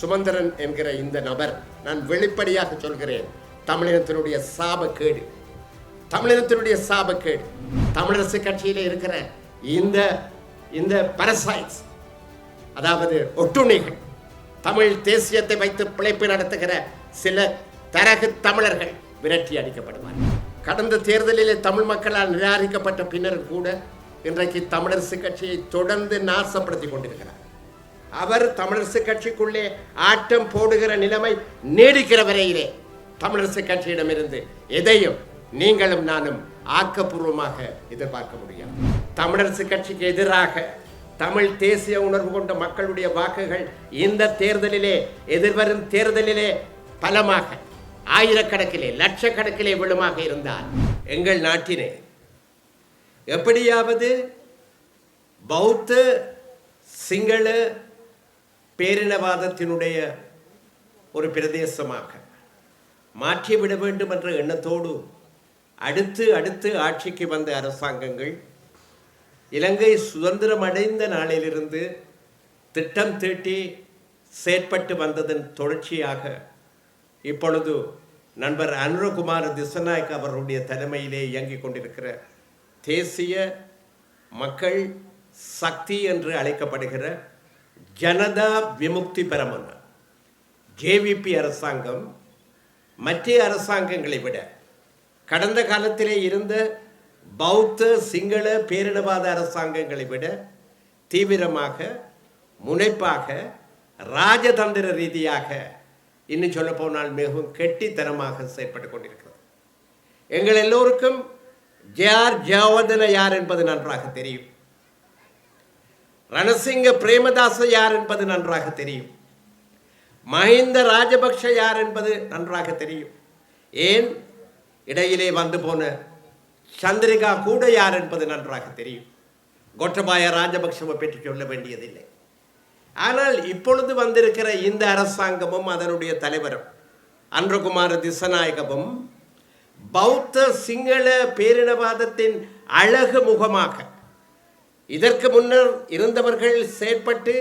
சுமந்திரன் என்கிற இந்த நபர் நான் வெளிப்படையாக சொல்கிறேன். தமிழினத்தினுடைய சாபக்கேடு. தமிழினத்தினுடைய சாபக்கேடு. தமிழரசு கட்சியில் இருக்கிற இந்த இந்த பரசைட்ஸ் அதாவது ஒட்டுண்ணிகள் தமிழ் தேசியத்தை வைத்து பிழைப்பு நடத்துகிற சில தரகு தமிழர்கள் விரட்டி அடிக்கப்படுவார்கள். கடந்த தேர்தலிலே தமிழ் மக்களால் நிராகரிக்கப்பட்ட பின்னர் கூட இன்றைக்கு தமிழரசு கட்சியை தொடர்ந்து நாசப்படுத்தி கொண்டிருக்கிறார். அவர் தமிழரசு கட்சிக்குள்ளே ஆட்டம் போடுகிற நிலைமை நீடிக்கிற வரையிலே தமிழரசு கட்சியிடமிருந்து எதையும் நீங்களும் நானும் ஆக்கப்பூர்வமாக எதிர்பார்க்க முடியும் தமிழரசு கட்சிக்கு எதிராக தமிழ் தேசிய உணர்வு கொண்ட மக்களுடைய வாக்குகள் இந்த தேர்தலிலே எதிர்வரும் தேர்தலிலே பலமாக ஆயிரக்கணக்கிலே லட்சக்கணக்கிலே விழுமாக இருந்தால் எங்கள் நாட்டினே எப்படியாவது பௌத்த சிங்கள பேரினவாதத்தினுடைய ஒரு பிரதேசமாக மாற்றிவிட வேண்டும் என்ற எண்ணத்தோடு அடுத்து அடுத்து ஆட்சிக்கு வந்த அரசாங்கங்கள் இலங்கை சுதந்திரம் அடைந்த நாளிலிருந்து திட்டம் தீட்டி செயற்பட்டு வந்ததன் தொடர்ச்சியாக இப்பொழுது நண்பர் அனுரகுமார் திசநாயக் அவருடைய தலைமையிலே இயங்கிக் கொண்டிருக்கிற தேசிய மக்கள் சக்தி என்று அழைக்கப்படுகிற ஜனதா விமுக்தி பெரமுன. ஜேவிபி அரசாங்கம் மற்ற அரசாங்கங்களை விட கடந்த காலத்திலே இருந்த பௌத்த சிங்கள பேரினவாத அரசாங்கங்களை விட தீவிரமாக முனைப்பாக ராஜதந்திர ரீதியாக இன்னும் சொல்ல போனால் மிகவும் கெட்டித்தனமாக செயற்பட்டு கொண்டிருக்கிறது. எங்கள் எல்லோருக்கும் ஜார் ஜாவதன யார் என்பது நன்றாக தெரியும். ரணசிங்க பிரேமதாச யார் என்பது நன்றாக தெரியும். மஹிந்த ராஜபக்ஷ யார் என்பது நன்றாக தெரியும். ஏன்? இடையிலே வந்து போன சந்திரிகா கூட யார் என்பது நன்றாக தெரியும். கோட்டபாய ராஜபக்ஷவை பற்றி சொல்ல வேண்டியதில்லை. ஆனால் இப்பொழுது வந்திருக்கிற இந்த அரசாங்கமும் அதனுடைய தலைவரும் அன்றகுமார திசநாயகவும் பௌத்த சிங்கள பேரினவாதத்தின் அழகு முகமாக இதற்கு முன்னர் இருந்தவர்கள் செயற்பட்டு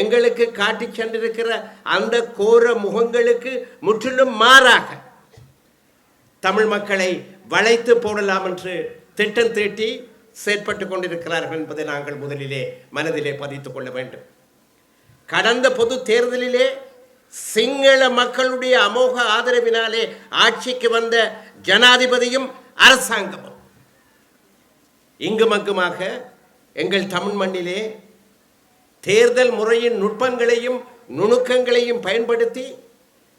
எங்களுக்கு காட்டிச் சென்றிருக்கிற அந்த கோர முகங்களுக்கு முற்றிலும் மாறாக தமிழ் மக்களை வளைத்து போடலாம் என்று திட்டம் தீட்டி செயற்பட்டு கொண்டிருக்கிறார்கள் என்பதை நாங்கள் முதலிலே மனதிலே பதித்துக் கொள்ள வேண்டும். கடந்த பொது தேர்தலிலே சிங்கள மக்களுடைய அமோக ஆதரவினாலே ஆட்சிக்கு வந்த ஜனாதிபதியும் அரசாங்கமும் இங்குமங்குமாக எங்கள் தமிழ் மண்ணிலே தேர்தல் முறையின் நுட்பங்களையும் நுணுக்கங்களையும் பயன்படுத்தி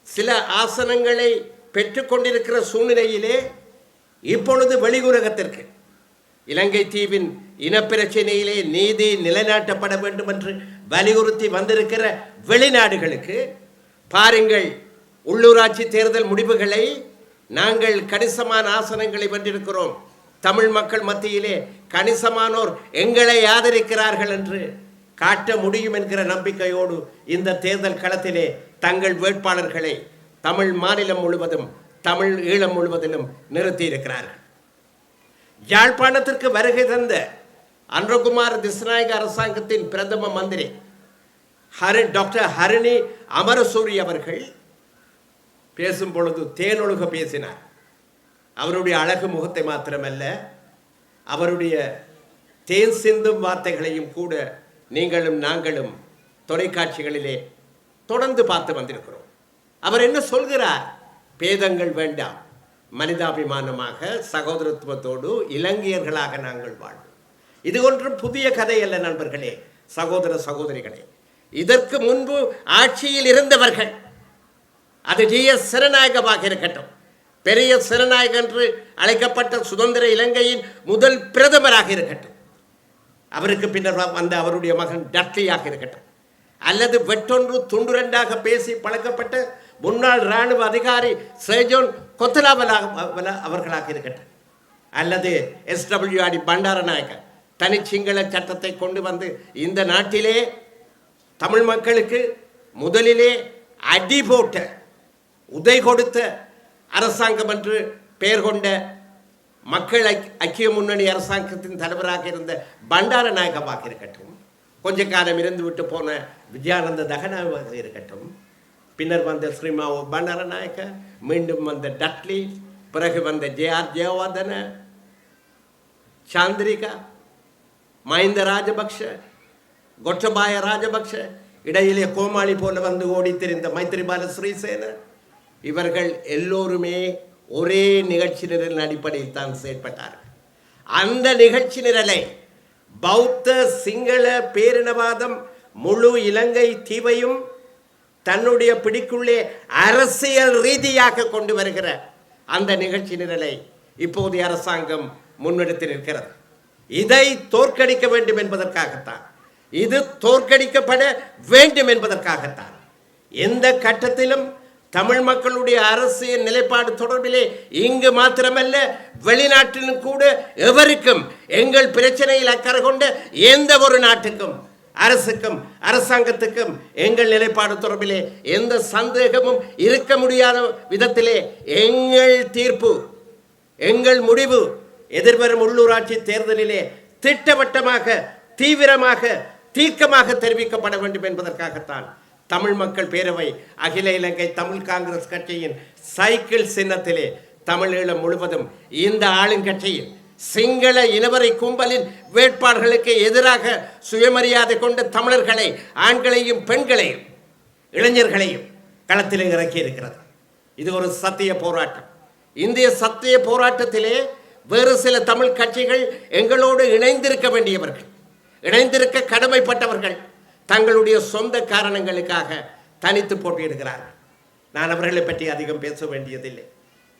சில ஆசனங்களை பெற்றுக்கொண்டிருக்கிற சூழ்நிலையிலே இப்பொழுது வெளியுலகத்திற்கு இலங்கை தீவின் இனப்பிரச்சனையிலே நீதி நிலைநாட்டப்பட வேண்டும் என்று வலியுறுத்தி வந்திருக்கிற வெளிநாடுகளுக்கு பாருங்கள் உள்ளூராட்சி தேர்தல் முடிவுகளை நாங்கள் கணிசமான ஆசனங்களை வென்றிருக்கிறோம். தமிழ் மக்கள் மத்தியிலே கணிசமானோர் எங்களை ஆதரிக்கிறார்கள் என்று காட்ட முடியும் என்கிற நம்பிக்கையோடு இந்த தேர்தல் களத்திலே தங்கள் வேட்பாளர்களை தமிழ் மாநிலம் முழுவதும் தமிழ் ஈழம் முழுவதிலும் நிறுத்தியிருக்கிறார்கள். யாழ்ப்பாணத்திற்கு வருகை தந்த அன்றகுமார் திஸ்நாயக அரசாங்கத்தின் பிரதம மந்திரி ஹரி டாக்டர் ஹரிணி அமரசூரி அவர்கள் பேசும் பொழுது தேனொழுக பேசினார். அவருடைய அழகு முகத்தை மாத்திரமல்ல அவருடைய தேன் சிந்தும் வார்த்தைகளையும் கூட நீங்களும் நாங்களும் தொலைக்காட்சிகளிலே தொடர்ந்து பார்த்து வந்திருக்கிறோம். அவர் என்ன சொல்கிறார்? பேதங்கள் வேண்டாம். மனிதாபிமானமாக சகோதரத்துவத்தோடு இலங்கையர்களாக நாங்கள் வாழ்வோம். இது ஒன்றும் புதிய கதை அல்ல நண்பர்களே. சகோதர சகோதரிகளே இதற்கு முன்பு ஆட்சியில் இருந்தவர்கள் அது ஜி எஸ் சிறநாயகமாக இருக்கட்டும். பெரிய சிறநாயகன் என்று அழைக்கப்பட்ட சுதந்திர இலங்கையின் முதல் பிரதமராக இருக்கட்டும். அவருக்கு பின்னர் வந்த அவருடைய மகன் டட்லியாக இருக்கட்டும். அல்லது வெட்டொன்று துண்டுரெண்டாக பேசி பழக்கப்பட்ட முன்னாள் இராணுவ அதிகாரி சேஜோன் கொத்தலாவலாக வல- அவர்களாக இருக்கட்டும். அல்லது எஸ்டபிள்யூஆடி பண்டாரநாயக்க தனி சிங்கள சட்டத்தை கொண்டு வந்து இந்த நாட்டிலே தமிழ் மக்களுக்கு முதலிலே அடி போட்ட உதை கொடுத்த அரசாங்கம் என்று பெயர் கொண்ட மக்கள் ஐக்- ஐக்கிய முன்னணி அரசாங்கத்தின் தலைவராக இருந்த பண்டார நாயகமாக இருக்கட்டும் கொஞ்ச காலம் இருந்து விட்டு போன விஜயானந்த தகனாவாக இருக்கட்டும் பின்னர் வந்த ஸ்ரீமாவோ பண்டாரநாயக்க மீண்டும் வந்த டட்லி பிறகு வந்த ஜேஆர் ஜெயவர்தன சாந்திரிகா மஹிந்த ராஜபக்ஷ கொட்டபாய ராஜபக்ஷ இடையிலே கோமாளி போல வந்து ஓடித் திரிந்த மைத்திரிபால ஸ்ரீசேன இவர்கள் எல்லோருமே ஒரே நிகழ்ச்சி நிரலின் அடிப்படையில் தான் செயற்பட்டார்கள். அந்த நிகழ்ச்சி நிரலை பௌத்த சிங்கள பேரினவாதம் முழு இலங்கை தீவையும் தன்னுடைய பிடிக்குள்ளே அரசியல் ரீதியாக கொண்டு வருகிற அந்த நிகழ்ச்சி நிரலை இப்போதைய அரசாங்கம் முன்னெடுத்து நிற்கிறது. இதை தோற்கடிக்க வேண்டும் என்பதற்காகத்தான் இது தோற்கடிக்கப்பட வேண்டும் என்பதற்காகத்தான் எந்த கட்டத்திலும் தமிழ் மக்களுடைய அரசியல் நிலைப்பாடு தொடர்பிலே இங்கு மாத்திரமல்ல வெளிநாட்டிலும் கூட எவருக்கும் எங்கள் பிரச்சனையில் அக்கறை கொண்ட எந்த ஒரு நாட்டுக்கும் அரசுக்கும் அரசாங்கத்துக்கும் எங்கள் நிலைப்பாடு தொடர்பிலே எந்த சந்தேகமும் இருக்க முடியாத விதத்திலே எங்கள் தீர்ப்பு எங்கள் முடிவு எதிர்வரும் உள்ளூராட்சி தேர்தலிலே திட்டவட்டமாக தீவிரமாக தீர்க்கமாக தெரிவிக்கப்பட வேண்டும் என்பதற்காகத்தான் தமிழ் மக்கள் பேரவை அகில இலங்கை தமிழ் காங்கிரஸ் கட்சியின் சைக்கிள் சின்னத்திலே தமிழீழம் முழுவதும் இந்த ஆளுங்கட்சியில் சிங்கள இனவரை கும்பலின் வேட்பாளர்களுக்கு எதிராக சுயமரியாதை கொண்ட தமிழர்களை ஆண்களையும் பெண்களையும் இளைஞர்களையும் களத்தில் இறக்கி இருக்கிறது இது ஒரு சத்திய போராட்டம். இந்திய சத்திய போராட்டத்திலே வேறு சில தமிழ் கட்சிகள் எங்களோடு இணைந்திருக்க வேண்டியவர்கள் இணைந்திருக்க கடமைப்பட்டவர்கள் தங்களுடைய சொந்த காரணங்களுக்காக தனித்து போட்டியிடுகிறார்கள் நான் அவர்களை பற்றி அதிகம் பேச வேண்டியதில்லை.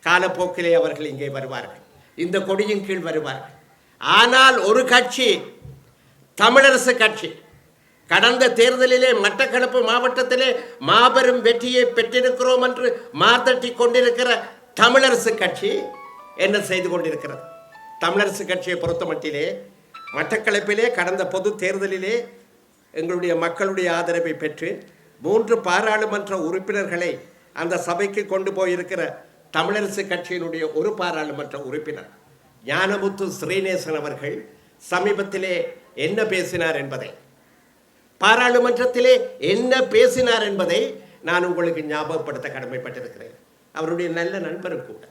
காலப்போக்கிலே அவர்கள் இங்கே வருவார்கள். இந்த கொடியின் கீழ் வருவார்கள். ஆனால் ஒரு கட்சி தமிழரசு கட்சி கடந்த தேர்தலிலே மட்டக்களப்பு மாவட்டத்திலே மாபெரும் வெற்றியை பெற்றிருக்கிறோம் என்று மாதட்டி கொண்டிருக்கிற தமிழரசு கட்சி என்ன செய்து கொண்டிருக்கிறது? தமிழரசு கட்சியை பொறுத்தமட்டிலே மட்டக்களப்பிலே கடந்த பொது தேர்தலிலே எங்களுடைய மக்களுடைய ஆதரவை பெற்று மூன்று பாராளுமன்ற உறுப்பினர்களை அந்த சபைக்கு கொண்டு போயிருக்கிற தமிழரசு கட்சியினுடைய ஒரு பாராளுமன்ற உறுப்பினர் ஞானமுத்து ஸ்ரீநேசன் அவர்கள் சமீபத்திலே என்ன பேசினார் என்பதை பாராளுமன்றத்திலே என்ன பேசினார் என்பதை நான் உங்களுக்கு ஞாபகப்படுத்த கடமைப்பட்டிருக்கிறேன். அவருடைய நல்ல நண்பரும் கூட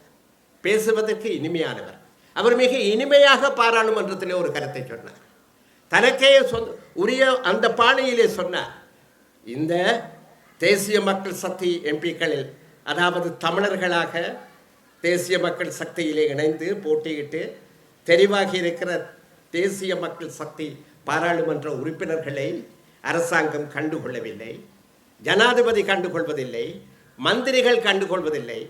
பேசுவதற்கு இனிமையானவர். அவர் மிக இனிமையாக பாராளுமன்றத்திலே ஒரு கருத்தை சொன்னார். தனக்கே சொந்த உரிய அந்த பாணியிலே சொன்னார். இந்த தேசிய மக்கள் சக்தி எம்பிக்களில் அதாவது தமிழர்களாக தேசிய மக்கள் சக்தியிலே இணைந்து போட்டியிட்டு தெரிவாகி இருக்கிற தேசிய மக்கள் சக்தி பாராளுமன்ற உறுப்பினர்களை அரசாங்கம் கண்டுகொள்ளவில்லை ஜனாதிபதி கண்டுகொள்வதில்லை மந்திரிகள் கண்டுகொள்வதில்லை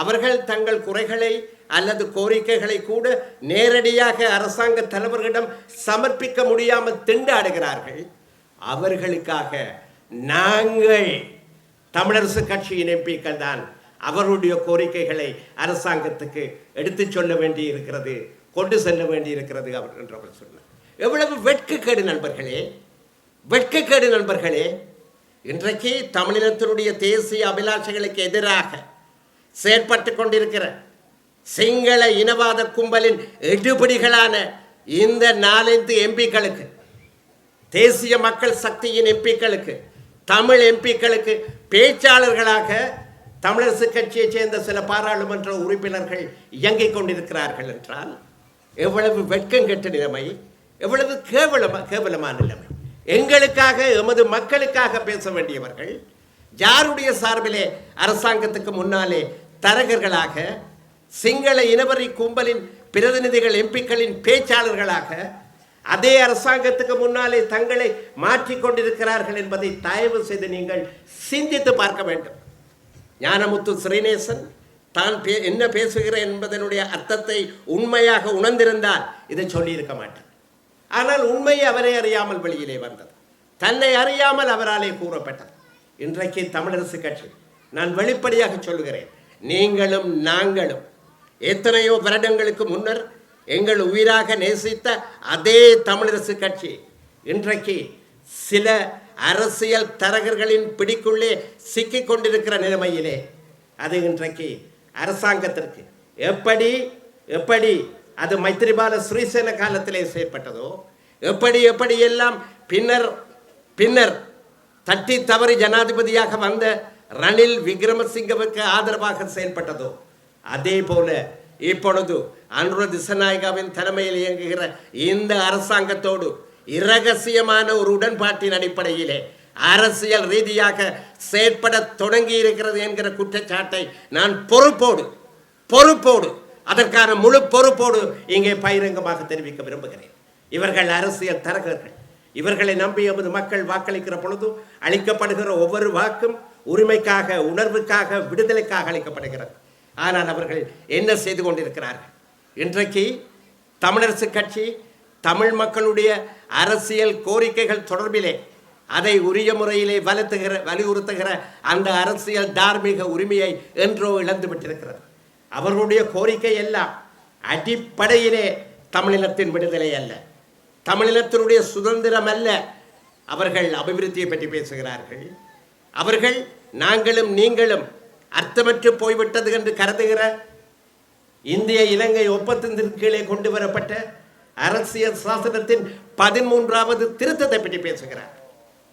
அவர்கள் தங்கள் குறைகளை அல்லது கோரிக்கைகளை கூட நேரடியாக அரசாங்க தலைவர்களிடம் சமர்ப்பிக்க முடியாமல் திண்டாடுகிறார்கள். அவர்களுக்காக நாங்கள் தமிழரசு கட்சியின் எம்பிக்கள் தான் அவருடைய கோரிக்கைகளை அரசாங்கத்துக்கு எடுத்துச் சொல்ல வேண்டி இருக்கிறது கொண்டு செல்ல வேண்டி இருக்கிறது அவர் என்று அவர் சொன்னார். எவ்வளவு வெட்கக்கேடு நண்பர்களே வெட்கக்கேடு நண்பர்களே இன்றைக்கு தமிழினத்தினுடைய தேசிய அபிலாஷைகளுக்கு எதிராக செயற்பட்டு கொண்டிருக்கிற சிங்கள இனவாத கும்பலின் எடுபடிகளான இந்த நாலஞ்சு எம்பிக்களுக்கு தேசிய மக்கள் சக்தியின் எம்பிக்களுக்கு தமிழ் எம்பிக்களுக்கு பேச்சாளர்களாக தமிழரசு கட்சியைச் சேர்ந்த சில பாராளுமன்ற உறுப்பினர்கள் இயங்கிக் கொண்டிருக்கிறார்கள் என்றால் எவ்வளவு வெட்கம் கெட்ட நிலைமை எவ்வளவு கேவலமா கேவலமான நிலைமை. எங்களுக்காக எமது மக்களுக்காக பேச வேண்டியவர்கள் யாருடைய சார்பிலே அரசாங்கத்துக்கு முன்னாலே தரகர்களாக சிங்கள இனவரி கும்பலின் பிரதிநிதிகள் எம்பிக்களின் பேச்சாளர்களாக அதே அரசாங்கத்துக்கு முன்னாலே தங்களை மாற்றிக் கொண்டிருக்கிறார்கள் என்பதை தயவு செய்து நீங்கள் சிந்தித்து பார்க்க வேண்டும். ஞானமுத்து ஸ்ரீநேசன் தான் பே என்ன பேசுகிறேன் என்பதனுடைய அர்த்தத்தை உண்மையாக உணர்ந்திருந்தால் இதை சொல்லியிருக்க மாட்டார். ஆனால் உண்மை அவரை அறியாமல் வெளியிலே வந்தது. தன்னை அறியாமல் அவராலே கூறப்பட்டது இன்றைக்கு தமிழரசு கட்சி நான் வெளிப்படையாக சொல்லுகிறேன் நீங்களும் நாங்களும் எத்தனையோ வருடங்களுக்கு முன்னர் எங்கள் உயிராக நேசித்த அதே தமிழரசு கட்சி இன்றைக்கு சில அரசியல் தரகர்களின் பிடிக்குள்ளே சிக்கிக் கொண்டிருக்கிற நிலைமையிலே அது இன்றைக்கு அரசாங்கத்திற்கு எப்படி எப்படி அது மைத்திரிபால ஸ்ரீசேன காலத்திலே செயற்பட்டதோ எப்படி எப்படி எல்லாம் பின்னர் பின்னர் தட்டி தவறி ஜனாதிபதியாக வந்த ரணில் விக்ரமசிங்கவுக்கு ஆதரவாக செயல்பட்டதோ அதே போல இப்பொழுது அனுர திசநாயகாவின் தலைமையில் இயங்குகிற இந்த அரசாங்கத்தோடு இரகசியமான ஒரு உடன்பாட்டின் அடிப்படையிலே அரசியல் ரீதியாக செயற்பட தொடங்கி இருக்கிறது என்கிற குற்றச்சாட்டை நான் பொறுப்போடு பொறுப்போடு அதற்கான முழு பொறுப்போடு இங்கே பகிரங்கமாக தெரிவிக்க விரும்புகிறேன். இவர்கள் அரசியல் தரகர்கள். இவர்களை நம்பி எமது மக்கள் வாக்களிக்கிற பொழுது அளிக்கப்படுகிற ஒவ்வொரு வாக்கும் உரிமைக்காக உணர்வுக்காக விடுதலைக்காக அளிக்கப்படுகிறது. ஆனால் அவர்கள் என்ன செய்து கொண்டிருக்கிறார்கள்? இன்றைக்கு தமிழரசு கட்சி தமிழ் மக்களுடைய அரசியல் கோரிக்கைகள் தொடர்பிலே அதை உரிய முறையிலே வலுத்துகிற வலியுறுத்துகிற அந்த அரசியல் தார்மீக உரிமையை என்றோ இழந்து விட்டிருக்கிறது. அவர்களுடைய கோரிக்கை எல்லாம் அடிப்படையிலே தமிழினத்தின் விடுதலை அல்ல. தமிழினத்தினுடைய சுதந்திரம் அல்ல. அவர்கள் அபிவிருத்தியை பற்றி பேசுகிறார்கள். அவர்கள் நாங்களும் நீங்களும் அர்த்தமற்று போய்விட்டது என்று கருதுகிற இந்திய இலங்கை ஒப்பந்தத்தின் கீழே கொண்டு வரப்பட்ட அரசியல் சாசனத்தின் பதிமூன்றாவது திருத்தத்தை பற்றி பேசுகிறார்.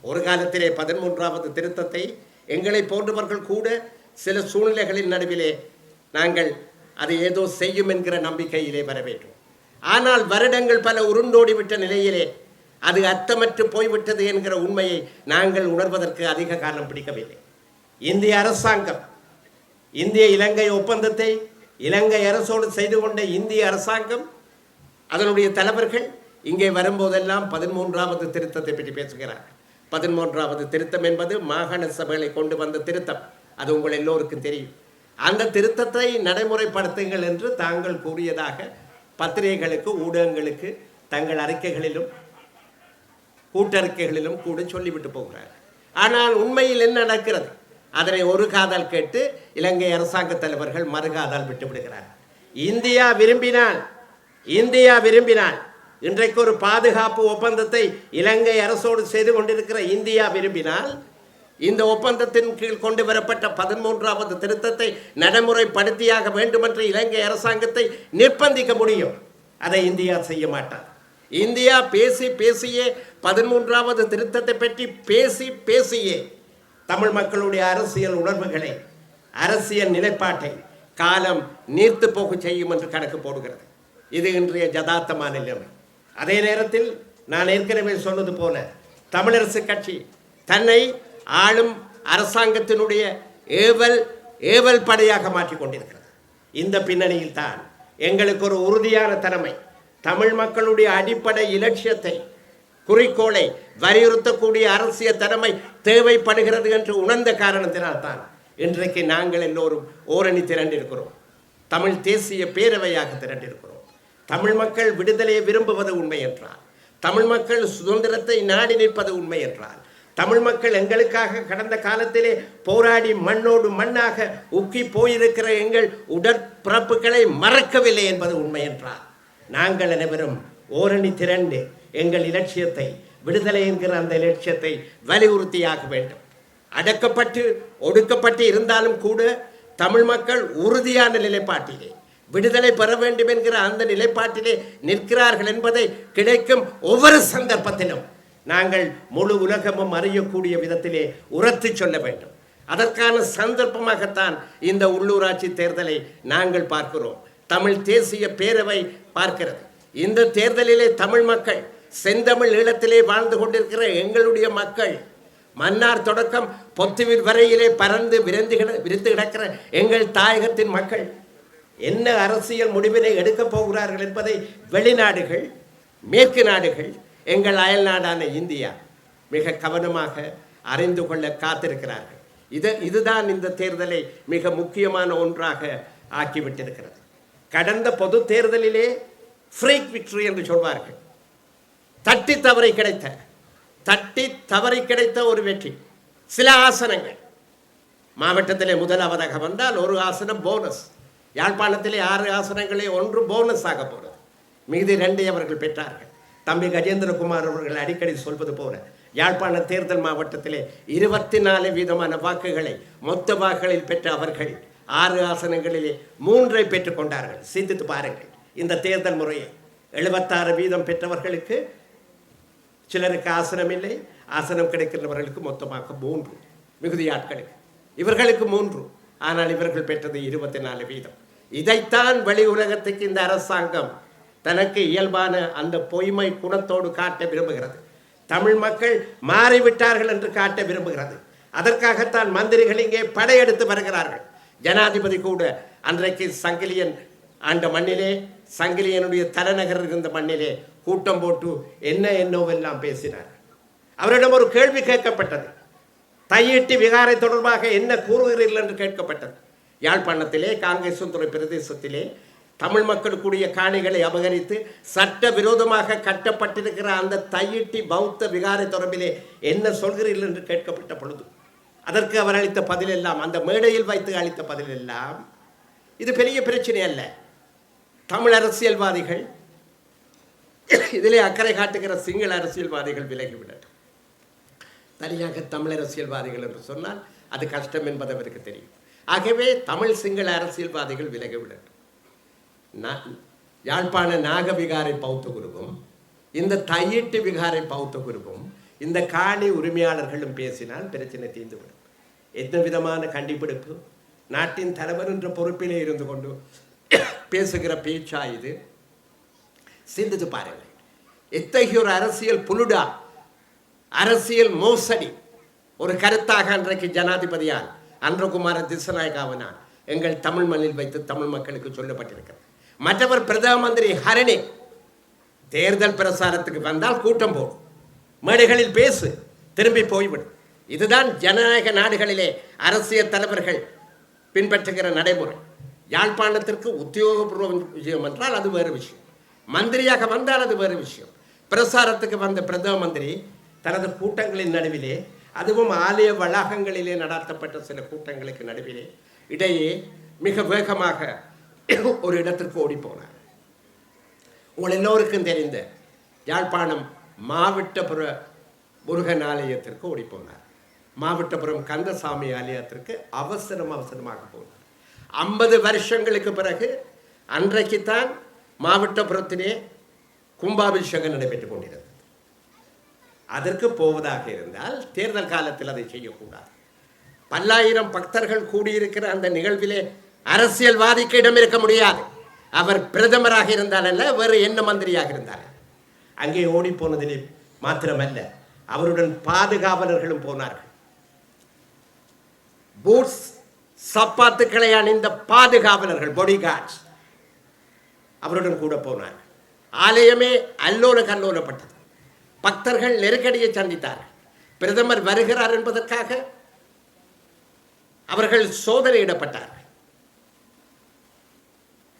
ஒரு காலத்திலே பதிமூன்றாவது திருத்தத்தை எங்களை போன்றவர்கள் கூட சில சூழ்நிலைகளின் நடுவிலே நாங்கள் அதை ஏதோ செய்யும் என்கிற நம்பிக்கையிலே வரவேற்றோம். ஆனால் வருடங்கள் பல உருண்டோடிவிட்ட நிலையிலே அது அர்த்தமற்று போய்விட்டது என்கிற உண்மையை நாங்கள் உணர்வதற்கு அதிக காலம் பிடிக்கவில்லை. இந்திய அரசாங்கம் இந்திய இலங்கை ஒப்பந்தத்தை இலங்கை அரசோடு செய்து கொண்ட இந்திய அரசாங்கம் அதனுடைய தலைவர்கள் இங்கே வரும்போதெல்லாம் பதிமூன்றாவது திருத்தத்தை பற்றி பேசுகிறார் பதிமூன்றாவது திருத்தம் என்பது மாகாண சபைகளை கொண்டு வந்த திருத்தம். அது உங்கள் எல்லோருக்கும் தெரியும். அந்த திருத்தத்தை நடைமுறைப்படுத்துங்கள் என்று தாங்கள் கூறியதாக பத்திரிகைகளுக்கு ஊடகங்களுக்கு தங்கள் அறிக்கைகளிலும் கூட்டறிக்கைகளிலும் கூட சொல்லிவிட்டு போகிறார். ஆனால் உண்மையில் என்ன நடக்கிறது? அதனை ஒரு காதால் கேட்டு இலங்கை அரசாங்க தலைவர்கள் மறுகாதால் விட்டு விடுகிறார். இந்தியா விரும்பினால் இந்தியா விரும்பினால் இன்றைக்கு ஒரு பாதுகாப்பு ஒப்பந்தத்தை இலங்கை அரசோடு செய்து கொண்டிருக்கிற இந்தியா விரும்பினால் இந்த ஒப்பந்தத்தின் கீழ் கொண்டு வரப்பட்ட பதிமூன்றாவது திருத்தத்தை நடைமுறைப்படுத்தியாக வேண்டுமென்று இலங்கை அரசாங்கத்தை நிர்பந்திக்க முடியும். அதை இந்தியா செய்ய மாட்டார் இந்தியா பேசி பேசியே பதிமூன்றாவது திருத்தத்தை பற்றி பேசி பேசியே தமிழ் மக்களுடைய அரசியல் உணர்வுகளை அரசியல் நிலைப்பாட்டை காலம் நீர்த்து போக செய்யும் என்று கணக்கு போடுகிறது. இது இன்றைய ஜதார்த்தமான நிலைமை அதே நேரத்தில் நான் ஏற்கனவே சொன்னது போல தமிழரசு கட்சி தன்னை ஆளும் அரசாங்கத்தினுடைய ஏவல் ஏவல் படையாக மாற்றிக் கொண்டிருக்கிறது. இந்த பின்னணியில் தான் எங்களுக்கு ஒரு உறுதியான தலைமை தமிழ் மக்களுடைய அடிப்படை இலட்சியத்தை குறிக்கோளை வலியுறுத்தக்கூடிய அரசியல் தலைமை தேவைப்படுகிறது என்று உணர்ந்த காரணத்தினால்தான் இன்றைக்கு நாங்கள் எல்லோரும் ஓரணி திரண்டிருக்கிறோம். தமிழ் தேசிய பேரவையாக திரண்டிருக்கிறோம். தமிழ் மக்கள் விடுதலையை விரும்புவது உண்மை என்றால் தமிழ் மக்கள் சுதந்திரத்தை நாடி நிற்பது உண்மை என்றால் தமிழ் மக்கள் எங்களுக்காக கடந்த காலத்திலே போராடி மண்ணோடு மண்ணாக உக்கி போயிருக்கிற எங்கள் உடற்பிறப்புகளை மறக்கவில்லை என்பது உண்மை என்றால் நாங்கள் அனைவரும் ஓரணி திரண்டு எங்கள் இலட்சியத்தை விடுதலை என்கிற அந்த இலட்சியத்தை வலியுறுத்தியாக வேண்டும். அடக்கப்பட்டு ஒடுக்கப்பட்டு இருந்தாலும் கூட தமிழ் மக்கள் உறுதியான நிலைப்பாட்டிலே விடுதலை பெற வேண்டும் என்கிற அந்த நிலைப்பாட்டிலே நிற்கிறார்கள் என்பதை கிடைக்கும் ஒவ்வொரு சந்தர்ப்பத்திலும் நாங்கள் முழு உலகமும் அறியக்கூடிய விதத்திலே உரத்து சொல்ல வேண்டும். அதற்கான சந்தர்ப்பமாகத்தான் இந்த உள்ளூராட்சி தேர்தலை நாங்கள் பார்க்கிறோம். தமிழ் தேசிய பேரவை பார்க்கிறது. இந்த தேர்தலிலே தமிழ் மக்கள் செந்தமிழ் ஈழத்திலே வாழ்ந்து கொண்டிருக்கிற எங்களுடைய மக்கள் மன்னார் தொடக்கம் பொத்துவில் வரையிலே பறந்து விரைந்து கிட விரிந்து கிடக்கிற எங்கள் தாயகத்தின் மக்கள் என்ன அரசியல் முடிவினை எடுக்கப் போகிறார்கள் என்பதை வெளிநாடுகள் மேற்கு நாடுகள் எங்கள் அயல் நாடான இந்தியா மிக கவனமாக அறிந்து கொள்ள காத்திருக்கிறார்கள். இது இதுதான் இந்த தேர்தலை மிக முக்கியமான ஒன்றாக ஆக்கிவிட்டிருக்கிறது. கடந்த பொது தேர்தலிலே ஃப்ரீக் விக்டரி என்று சொல்வார்கள். தட்டி தவறை கிடைத்த தட்டி தவறி கிடைத்த ஒரு வெற்றி. சில ஆசனங்கள். மாவட்டத்திலே முதலாவதாக வந்தால் ஒரு ஆசனம் போனஸ் யாழ்ப்பாணத்திலே ஆறு ஆசனங்களே ஒன்று போனஸ் ஆக போகிறது மீதி ரெண்டை அவர்கள் பெற்றார்கள். தம்பி கஜேந்திரகுமார் அவர்கள் அடிக்கடி சொல்வது போல யாழ்ப்பாண தேர்தல் மாவட்டத்திலே இருபத்தி நாலு வீதமான வாக்குகளை மொத்த வாக்குகளில் பெற்ற அவர்கள் ஆறு ஆசனங்களிலே மூன்றை பெற்றுக் கொண்டார்கள் சிந்தித்து பாருங்கள். இந்த தேர்தல் முறையை எழுபத்தாறு வீதம் பெற்றவர்களுக்கு சிலருக்கு ஆசனம் இல்லை ஆசனம் கிடைக்கிறவர்களுக்கு மொத்தமாக மூன்று மிகுதி ஆட்களுக்கு. இவர்களுக்கு மூன்று ஆனால் இவர்கள் பெற்றது இருபத்தி நாலு வீதம். இதைத்தான் வெளி உலகத்துக்கு இந்த அரசாங்கம் தனக்கு இயல்பான அந்த பொய்மை குணத்தோடு காட்ட விரும்புகிறது. தமிழ் மக்கள் மாறிவிட்டார்கள் என்று காட்ட விரும்புகிறது. அதற்காகத்தான் மந்திரிகள் இங்கே படையெடுத்து வருகிறார்கள். ஜனாதிபதி கூட அன்றைக்கு சங்கிலியன் ஆண்ட மண்ணிலே சங்கிலியனுடைய தலைநகர் இருந்த மண்ணிலே கூட்டம் போட்டு என்ன என்னவெல்லாம் பேசினார். அவரிடம் ஒரு கேள்வி கேட்கப்பட்டது. தையிட்டி விகாரை தொடர்பாக என்ன கூறுகிறீர்கள் என்று கேட்கப்பட்டது. யாழ்ப்பாணத்திலே காங்கேசந்துறை பிரதேசத்திலே தமிழ் மக்களுக்குரிய காணிகளை அபகரித்து சட்ட விரோதமாக கட்டப்பட்டிருக்கிற அந்த தையிட்டி பௌத்த விகாரை தொடர்பிலே என்ன சொல்கிறீர்கள் என்று கேட்கப்பட்ட பொழுது அதற்கு அவர் அளித்த பதிலெல்லாம் அந்த மேடையில் வைத்து அளித்த பதிலெல்லாம் இது பெரிய பிரச்சனை அல்ல. தமிழ் அரசியல்வாதிகள் இதிலே அக்கறை காட்டுகிற சிங்கள அரசியல்வாதிகள் விலகிவிடட்டும். தனியாக தமிழ் அரசியல்வாதிகள் என்று சொன்னால் அது கஷ்டம் என்பது அவருக்கு தெரியும். ஆகவே தமிழ் சிங்கள அரசியல்வாதிகள் விலகிவிடட்டும். யாழ்ப்பாண நாகவிகாரை பௌத்த குருவும் இந்த தையிட்டு விகாரை பௌத்த குருவும் இந்த காணி உரிமையாளர்களும் பேசினால் பிரச்சனை தீர்ந்துவிடும். எந்த விதமான கண்டிப்பிடிப்பு? நாட்டின் தலைவர் என்ற பொறுப்பிலே இருந்து கொண்டு பேசுகிற பேச்சா இது? சிந்தித்து பாருங்கள். எத்தகைய ஒரு அரசியல் புலுடா அரசியல் மோசடி. ஒரு கருத்தாக அன்றைக்கு ஜனாதிபதியால் அன்றகுமார திசநாயகாவனால் எங்கள் தமிழ் மண்ணில் வைத்து தமிழ் மக்களுக்கு சொல்லப்பட்டிருக்கிறது. மற்றவர் பிரதம மந்திரி ஹரணி. தேர்தல் பிரசாரத்துக்கு வந்தால் கூட்டம் போடும். மேடைகளில் பேசு திரும்பி போய்விடு. இதுதான் ஜனநாயக நாடுகளிலே அரசியல் தலைவர்கள் பின்பற்றுகிற நடைமுறை. யாழ்ப்பாணத்திற்கு உத்தியோகபூர்வ விஷயம் என்றால் அது வேறு விஷயம். மந்திரியாக வந்தால் அது வேறு விஷயம். பிரசாரத்துக்கு வந்த பிரதம மந்திரி தனது கூட்டங்களின் நடுவிலே அதுவும் ஆலய வளாகங்களிலே நடத்தப்பட்ட சில கூட்டங்களுக்கு நடுவிலே இடையே மிக வேகமாக ஒரு இடத்திற்கு ஓடி போனார் உங்கள் எல்லோருக்கும் தெரிந்த யாழ்ப்பாணம் மாவட்டபுர முருகன் ஆலயத்திற்கு ஓடி போனார். மாவட்டபுரம் கந்தசாமி ஆலயத்திற்கு அவசரம் அவசரமாக போனார். ஐம்பது வருஷங்களுக்கு பிறகு அன்றைக்குத்தான் மாவட்டபுரத்திலே கும்பாபிஷேகம் நடைபெற்றுக் கொண்டிருந்தது. அதற்கு போவதாக இருந்தால் தேர்தல் காலத்தில் அதை செய்யக்கூடாது. பல்லாயிரம் பக்தர்கள் கூடியிருக்கிற அந்த நிகழ்விலே அரசியல்வாதிக்கு இடம் இருக்க முடியாது. அவர் பிரதமராக இருந்தால் அல்ல வேறு என்ன மந்திரியாக இருந்தார் அங்கே ஓடி போனதிலே மாத்திரமல்ல அவருடன் பாதுகாவலர்களும் போனார்கள். பூட்ஸ் சப்பாத்துக்களை அணிந்த பாதுகாவலர்கள் பொடி கார்ட்ஸ் அவருடன் கூட போனார். ஆலயமே அல்லோல கல்லோலப்பட்டது. பக்தர்கள் நெருக்கடியை சந்தித்தார்கள். பிரதமர் வருகிறார் என்பதற்காக அவர்கள் சோதனையிடப்பட்டார்கள்.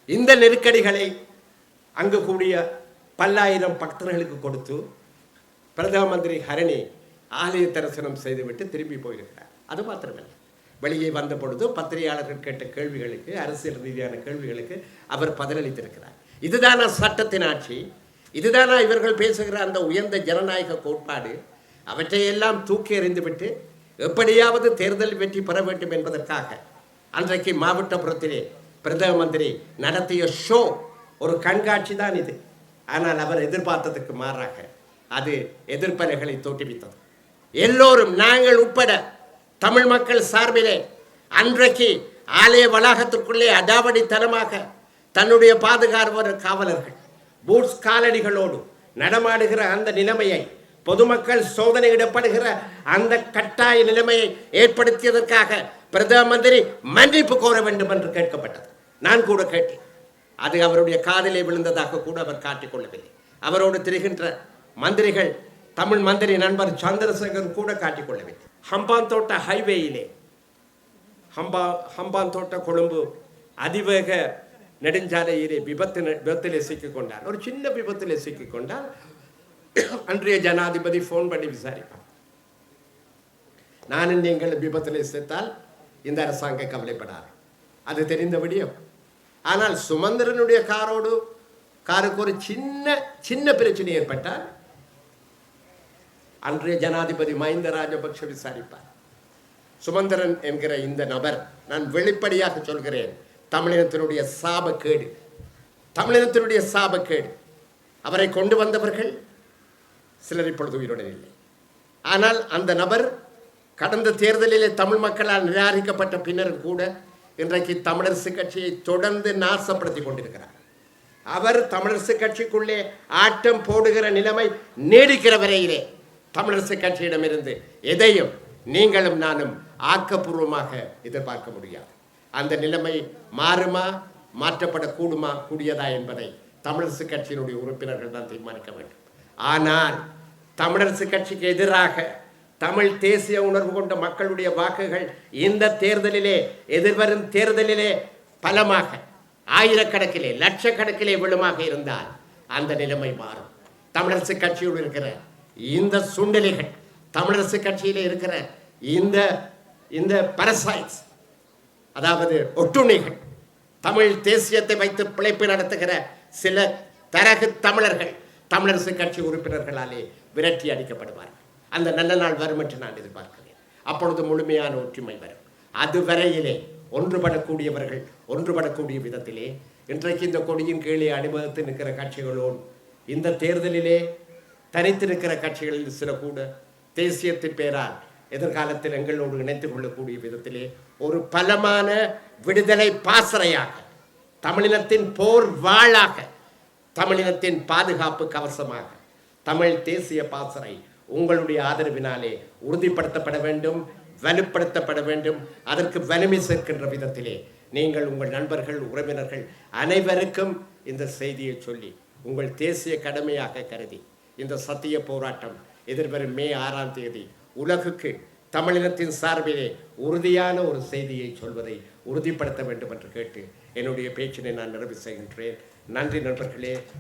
இந்த நெருக்கடிகளை அங்கு கூடிய பல்லாயிரம் பக்தர்களுக்கு கொடுத்து பிரதம மந்திரி ஹரணி ஆலய தரிசனம் செய்துவிட்டு திரும்பி போயிருக்கிறார். அது மாத்திரமல்ல. வெளியே வந்த பொழுது பத்திரிகையாளர்கள் கேட்ட கேள்விகளுக்கு அரசியல் ரீதியான கேள்விகளுக்கு அவர் பதிலளித்திருக்கிறார். இதுதானா சட்டத்தின் ஆட்சி? இதுதானா இவர்கள் பேசுகிற அந்த உயர்ந்த ஜனநாயக கோட்பாடு? அவற்றையெல்லாம் தூக்கி எறிந்துவிட்டு எப்படியாவது தேர்தல் வெற்றி பெற வேண்டும் என்பதற்காக அன்றைக்கு மாவட்டபுரத்திலே பிரதம மந்திரி நடத்திய ஷோ ஒரு கண்காட்சி தான் இது. ஆனால் அவர் எதிர்பார்த்ததுக்கு மாறாக அது எதிர்ப்பலைகளை தோற்றுவித்தது. எல்லோரும் நாங்கள் உட்பட தமிழ் மக்கள் சார்பிலே அன்றைக்கு ஆலய வளாகத்திற்குள்ளே அடாவடித்தனமாக தன்னுடைய பாதுகாவலர் காவலர்கள் பூட்ஸ் காலடிகளோடு நடமாடுகிற அந்த நிலைமையை பொதுமக்கள் சோதனையிடப்படுகிற அந்த கட்டாய நிலைமையை ஏற்படுத்தியதற்காக பிரதம மந்திரி மன்னிப்பு கோர வேண்டும் என்று கேட்கப்பட்டது. நான் கூட கேட்டேன். அது அவருடைய காதிலே விழுந்ததாக கூட அவர் காட்டிக்கொள்ளவில்லை அவரோடு திரிகின்ற மந்திரிகள் தமிழ் மந்திரி நண்பர் சந்திரசேகர் கூட காட்டிக்கொள்ளவில்லை ஹம்பாந்தோட்ட ஹைவேயிலே ஹம்பா ஹம்பாந்தோட்ட கொழும்பு அதிவேக நெடுஞ்சாலையிலே விபத்து விபத்திலே சிக்கிக்கொண்டார். ஒரு சின்ன விபத்திலே சிக்கிக்கொண்டால் அன்றைய ஜனாதிபதி ஃபோன் பண்ணி விசாரிப்பார். நானும் நீங்கள் விபத்திலே செத்தால் இந்த அரசாங்கம் கவலைப்படாது. அது தெரிந்த ஆனால் சுமந்திரனுடைய காரோடு காருக்கு ஒரு சின்ன சின்ன பிரச்சனை ஏற்பட்டால் அன்றைய ஜனாதிபதி மஹிந்த ராஜபக்ஷ விசாரிப்பார். சுமந்திரன் என்கிற இந்த நபர் நான் வெளிப்படையாக சொல்கிறேன் தமிழினத்தினுடைய சாபக்கேடு. தமிழினத்தினுடைய சாபக்கேடு. அவரை கொண்டு வந்தவர்கள் சிலர் இப்பொழுது உயிருடன் இல்லை. ஆனால் அந்த நபர் கடந்த தேர்தலிலே தமிழ் மக்களால் நிராகரிக்கப்பட்ட பின்னரும் கூட இன்றைக்கு தமிழரசு கட்சியை தொடர்ந்து நாசப்படுத்தி கொண்டிருக்கிறார். அவர் தமிழரசு கட்சிக்குள்ளே ஆட்டம் போடுகிற நிலைமை நீடிக்கிற வரையிலே தமிழரசு கட்சியிடமிருந்து எதையும் நீங்களும் நானும் ஆக்கப்பூர்வமாக எதிர்பார்க்க முடியாது. அந்த நிலைமை மாறுமா மாற்றப்படக்கூடுமா கூடியதா என்பதை தமிழரசு கட்சியினுடைய உறுப்பினர்கள் தான் தீர்மானிக்க வேண்டும். ஆனால் தமிழரசு கட்சிக்கு எதிராக தமிழ் தேசிய உணர்வு கொண்ட மக்களுடைய வாக்குகள் இந்த தேர்தலிலே எதிர்வரும் தேர்தலிலே பலமாக ஆயிரக்கணக்கிலே லட்சக்கணக்கிலே விழுமாக இருந்தால் அந்த நிலைமை மாறும். தமிழரசு கட்சியோடு இருக்கிற இந்த சுண்டலிகள் தமிழரசு கட்சியிலே இருக்கிற இந்த இந்த பரசைட்ஸ் அதாவது ஒட்டுண்ணிகள் தமிழ் தேசியத்தை வைத்து பிழைப்பு நடத்துகிற சில தரகு தமிழர்கள் தமிழரசு கட்சி உறுப்பினர்களாலே விரட்டி அடிக்கப்படுவார்கள். அந்த நல்ல நாள் வரும் என்று நான் எதிர்பார்க்கிறேன். அப்பொழுது முழுமையான ஒற்றுமை வரும். அதுவரையிலே ஒன்றுபடக்கூடியவர்கள் ஒன்றுபடக்கூடிய விதத்திலே இன்றைக்கு இந்த கொடியின் கீழே அனுபவித்து நிற்கிற கட்சிகளோடு இந்த தேர்தலிலே தனித்து நிற்கிற கட்சிகளில் சில கூட தேசியத்தின் பேரால் எதிர்காலத்தில் எங்களோடு இணைத்துக் கொள்ளக்கூடிய விதத்திலே ஒரு பலமான விடுதலை பாசறையாக தமிழினத்தின் போர் வாழாக தமிழினத்தின் பாதுகாப்பு கவசமாக தமிழ் தேசிய பாசறை உங்களுடைய ஆதரவினாலே உறுதிப்படுத்தப்பட வேண்டும் வலுப்படுத்தப்பட வேண்டும். அதற்கு வலிமை சேர்க்கின்ற விதத்திலே நீங்கள் உங்கள் நண்பர்கள் உறவினர்கள் அனைவருக்கும் இந்த செய்தியை சொல்லி உங்கள் தேசிய கடமையாக கருதி இந்த சத்திய போராட்டம் எதிர்வரும் மே ஆறாம் தேதி உலகுக்கு தமிழினத்தின் சார்பிலே உறுதியான ஒரு செய்தியை சொல்வதை உறுதிப்படுத்த வேண்டும் என்று கேட்டு என்னுடைய பேச்சினை நான் நிறைவு செய்கின்றேன். நன்றி நண்பர்களே.